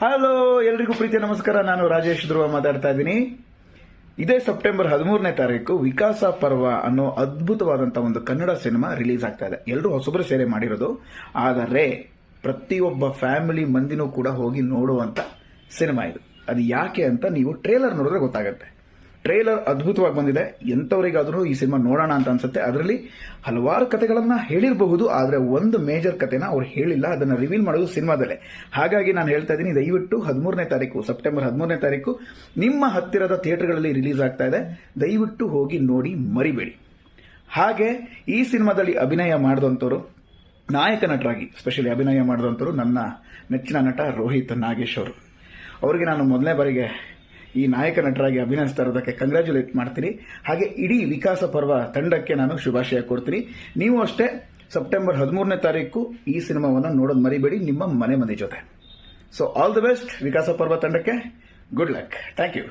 Hello ಎಲ್ರಿಗೂ ಪ್ರೀತಿ ನಮಸ್ಕಾರ. ನಾನು ರಾಜೇಶ್ ಧ್ರುವ ಮಾತಾಡ್ತಾ ಇದ್ದೀನಿ. ಇದೇ ಸೆಪ್ಟೆಂಬರ್ ಹದಿಮೂರನೇ ತಾರೀಕು ವಿಕಾಸ ಪರ್ವ ಅನ್ನೋ ಅದ್ಭುತವಾದಂಥ ಒಂದು ಕನ್ನಡ ಸಿನಿಮಾ ರಿಲೀಸ್ ಆಗ್ತಾ ಇದೆ. ಎಲ್ಲರೂ ಹೊಸಬ್ರು ಸೇರೆ ಮಾಡಿರೋದು. ಆದರೆ ಪ್ರತಿಯೊಬ್ಬ ಫ್ಯಾಮಿಲಿ ಮಂದಿನೂ ಕೂಡ ಹೋಗಿ ನೋಡುವಂಥ ಸಿನಿಮಾ ಇದು. ಅದು ಯಾಕೆ ಅಂತ ನೀವು ಟ್ರೇಲರ್ ನೋಡಿದ್ರೆ ಗೊತ್ತಾಗುತ್ತೆ. ಟ್ರೇಲರ್ ಅದ್ಭುತವಾಗಿ ಬಂದಿದೆ. ಎಂಥವರಿಗಾದರೂ ಈ ಸಿನಿಮಾ ನೋಡೋಣ ಅಂತ ಅನ್ಸುತ್ತೆ. ಅದರಲ್ಲಿ ಹಲವಾರು ಕಥೆಗಳನ್ನ ಹೇಳಿರಬಹುದು, ಆದರೆ ಒಂದು ಮೇಜರ್ ಕಥೆನ ಅವ್ರು ಹೇಳಿಲ್ಲ. ಅದನ್ನ ರಿವೀಲ್ ಮಾಡೋದು ಸಿನಿಮಾದಲ್ಲೇ. ಹಾಗಾಗಿ ನಾನು ಹೇಳ್ತಾ ಇದ್ದೀನಿ, ದಯವಿಟ್ಟು ಹದಿಮೂರನೇ ತಾರೀಕು ಸೆಪ್ಟೆಂಬರ್ ಹದಿಮೂರನೇ ತಾರೀಕು ನಿಮ್ಮ ಹತ್ತಿರದ ಥಿಯೇಟರ್ಗಳಲ್ಲಿ ರಿಲೀಸ್ ಆಗ್ತಾ ಇದೆ. ದಯವಿಟ್ಟು ಹೋಗಿ ನೋಡಿ, ಮರಿಬೇಡಿ. ಹಾಗೆ ಈ ಸಿನಿಮಾದಲ್ಲಿ ಅಭಿನಯ ಮಾಡಿದಂಥವ್ರು, ನಾಯಕ ನಟರಾಗಿ ಸ್ಪೆಷಲಿ ಅಭಿನಯ ಮಾಡಿದಂಥವ್ರು ನನ್ನ ನೆಚ್ಚಿನ ನಟ ರೋಹಿತ್ ನಾಗೇಶ್ ಅವರು. ಅವರಿಗೆ ನಾನು ಮೊದಲನೇ ಬಾರಿಗೆ ಈ ನಾಯಕ ನಟರಾಗಿ ಅಭಿನಯಿಸ್ತಾ ಇರೋದಕ್ಕೆ ಕಂಗ್ರ್ಯಾಚುಲೇಟ್ ಮಾಡ್ತೀನಿ. ಹಾಗೆ ಇಡೀ ವಿಕಾಸ ಪರ್ವ ತಂಡಕ್ಕೆ ನಾನು ಶುಭಾಶಯ ಕೊಡ್ತೀನಿ ನೀವು ಅಷ್ಟೇ ಸೆಪ್ಟೆಂಬರ್ ಹದಿಮೂರನೇ ತಾರೀಕು ಈ ಸಿನಿಮಾವನ್ನು ನೋಡೋದು ಮರಿಬೇಡಿ, ನಿಮ್ಮ ಮನೆ ಮನೆ ಜೊತೆ. So all the best Vikasa Parva ತಂಡಕ್ಕೆ. Good luck thank you